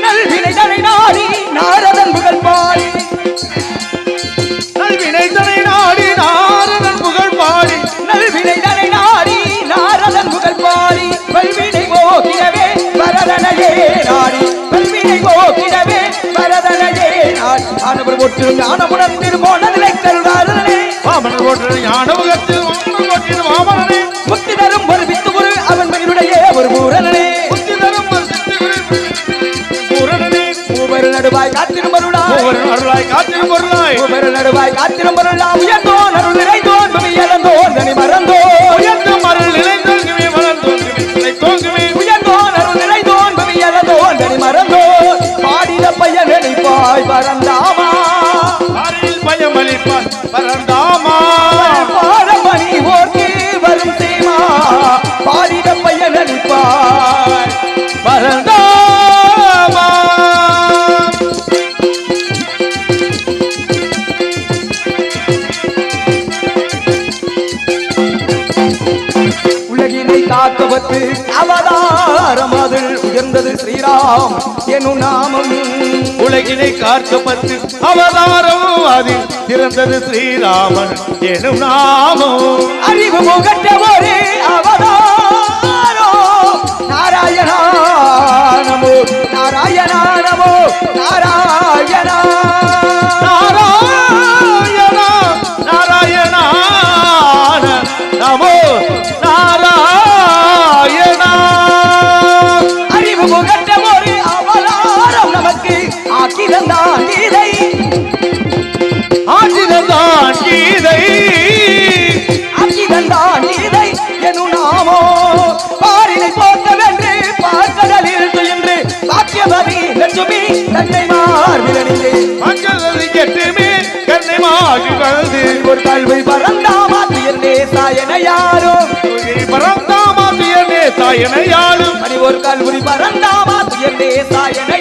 நல்வினை தனை நாடி நாரதன் புகழ் பாடி. நல்வினை தனை நாடி ஆனவர் ஒற்று ஞானமுடன் திருமோனதிலை கருடாதனே வாமனர் போன்ற ஞான முகத்தில் வாமனர் போற்றின வாமனனே. முக்தி தரும் ஒரு வித்து குரு அவன் மகனுடைய ஒரு பூரணனே. புத்தி தரும் ஒரு பூரணனே. மூவர் நடுவாய் காத்திரும் காத்திரும் மூவர் நடுவாய் காத்திரும் அருளா உயர்ந்தோன் நினைப்பாய் பரந்தாமா. ஆரில் பயமளிப்பான் பரந்தாமா. பாடமணி ஓர்க்கு வரும் சீமா. பாடின பையன் நினைப்பாய் பரந்தாமா. உலகினை காக்கவத்து அவதாரம். அதில் உயர்ந்தது ஸ்ரீராம். எனும் நாமம் உலகினை காக்கப்பட்டு அவதாரம் அதில் பிறந்தது ஸ்ரீராமன் எனும் நாமம். அறிவு முகற்ற ஒரு அவதாரோ நாராயணா நமோ நாராயணா நமோ நாராயண ஆக்கிரந்தான் கீதை ஆற்றினதான் கீதை ஆக்கிரந்தான் கீதை எனும் நாமோ பாரினை போக்கவென்று பார்க்கடலில் துயின்று பாக்கியவதி லட்சுமி தன்னை மார்பிலணிந்து மங்களது கெட்டுமே கண்ணை மாகி கலந்து ஒரு கல்வி பரந்தாமா துயர்ந்தே சாயன யாரோ பரந்தாமா துயனே தாயனை யாழும் மணி ஒரு கல்வி பரந்தாமா துயர்ந்தே சாயன